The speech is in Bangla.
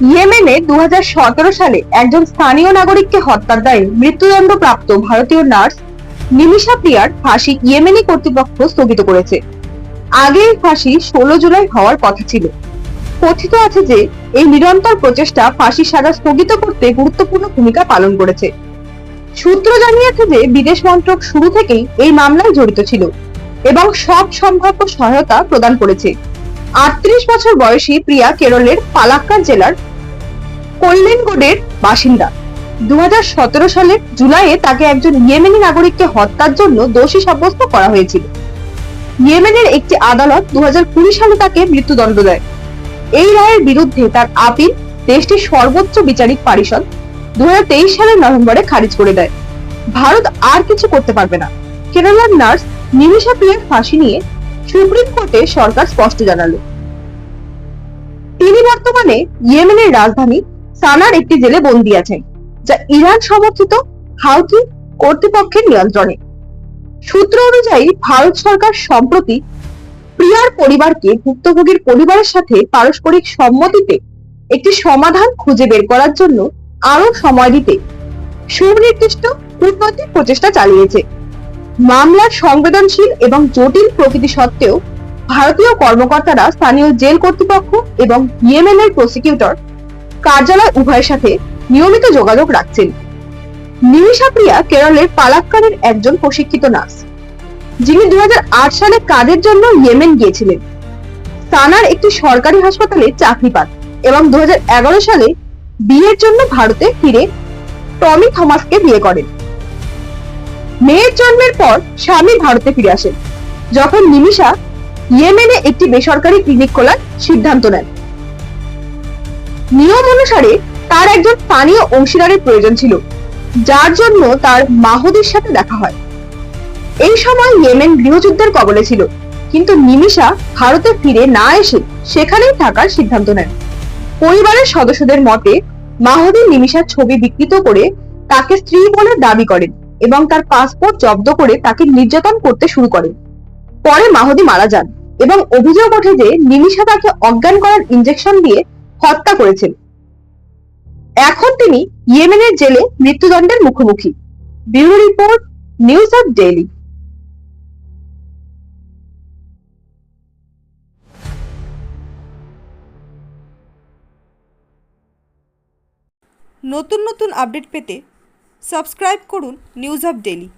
ইয়েমেনে দু সালে একজন স্থানীয় নাগরিককে হত্যার দায়ে মৃত্যুদণ্ড প্রাপ্ত ভারতীয় নার্স নিমিষা প্রিয়ার ফাঁসি ইয়েমেনি কর্তৃপক্ষ স্থগিত করেছে। আগে এই ফাঁসি ষোলো জুলাই হওয়ার কথা ছিল। কথিত আছে যে, এই নিরন্তর প্রচেষ্টা ফাঁসি সাজা স্থগিত করতে গুরুত্বপূর্ণ ভূমিকা পালন করেছে। সূত্র জানিয়েছে যে, বিদেশ মন্ত্রক শুরু থেকেই এই মামলায় জড়িত ছিল এবং সব সম্ভাব্য সহায়তা প্রদান করেছে। আটত্রিশ বছর বয়সী প্রিয়া কেরলের পালাক্কাড় জেলার কল্যাণগোডের বাসিন্দা। দু সালের জুলাইয়ে তাকে একজন ইয়েমেনি নাগরিককে হত্যার জন্য দোষী সাব্যস্ত করা হয়েছিল। ইয়েমেনের একটি আদালত দু সালে তাকে মৃত্যুদণ্ড দেয়। এই রায়ের বিরুদ্ধে তার আপিল দেশটির সর্বোচ্চ বিচারিক পরিষদ দু সালের নভেম্বরে খারিজ করে দেয়। ভারত আর কিছু করতে পারবে না। কেরালার নার্স নিমিষা প্রিয়ার ফাঁসি নিয়ে সুপ্রিম কোর্টে সরকার স্পষ্ট জানালো। তিনি বর্তমানে ইয়েমেনের রাজধানী সানার একটি জেলে বন্দী আছেন যা ইরান সমর্থিত হাউথি কর্তৃপক্ষের নিয়ন্ত্রণে। সূত্র অনুযায়ী ভারত সরকার সম্প্রতি প্রিয়ার পরিবারকে ভুক্তভোগীর পরিবারের সাথে পারস্পরিক সম্মতিতে একটি সমাধান খুঁজে বের করার জন্য আরও সময় দিতে সুনির্দিষ্ট কূটনৈতিক প্রচেষ্টা চালিয়েছে। মামলার সংবেদনশীল এবং জটিল প্রকৃতি সত্ত্বেও ভারতীয় কর্মকর্তারা স্থানীয় জেল কর্তৃপক্ষ এবং ইয়েমেনের প্রসিকিউটর কার্যালয় উভয়ের সাথে নিয়মিত যোগাযোগ রাখছেন। নিমিষা প্রিয়া কেরলের পালাক্কারের একজন প্রশিক্ষিত নার্স, যিনি দুই হাজার আট সালে কাজের জন্য ইয়েমেন গিয়েছিলেন। সানার একটি সরকারি হাসপাতালে চাকরি পান এবং দু হাজার এগারো সালে বিয়ের জন্য ভারতে ফিরে টমি থমাসকে বিয়ে করেন। মেয়ের জন্মের পর স্বামী ভারতে ফিরে আসেন, যখন নিমিষা ইয়েমেনে একটি বেসরকারি ক্লিনিক খোলার সিদ্ধান্ত নেন। নিয়ম অনুসারে তার একজন স্থানীয় অংশীদারের প্রয়োজন ছিল, যার জন্য তার মাহুদির সাথে দেখা হয়। এই সময় ইয়েমেন গৃহযুদ্ধের কবলে ছিল, কিন্তু নিমিষা ভারতে ফিরে না এসে সেখানেই থাকার সিদ্ধান্ত নেন। পরিবারের সদস্যদের মতে, মাহুদি নিমিষার ছবি বিকৃত করে তাকে স্ত্রী বলে দাবি করেন এবং তার পাসপোর্ট জব্দ করে তাকে নির্যাতন করতে শুরু করেন। পরে মাহুদি মারা যান এবং অভিযোগ ওঠে যে নিমিষা তাকে অজ্ঞান করার ইঞ্জেকশন দিয়ে হত্যা করেছেন। এখন তিনি ইয়েমেনের জেলে মৃত্যুদণ্ডের মুখোমুখি। Bureau report, news of daily. নতুন নতুন আপডেট পেতে সাবস্ক্রাইব করুন নিউজ আপ ডেলি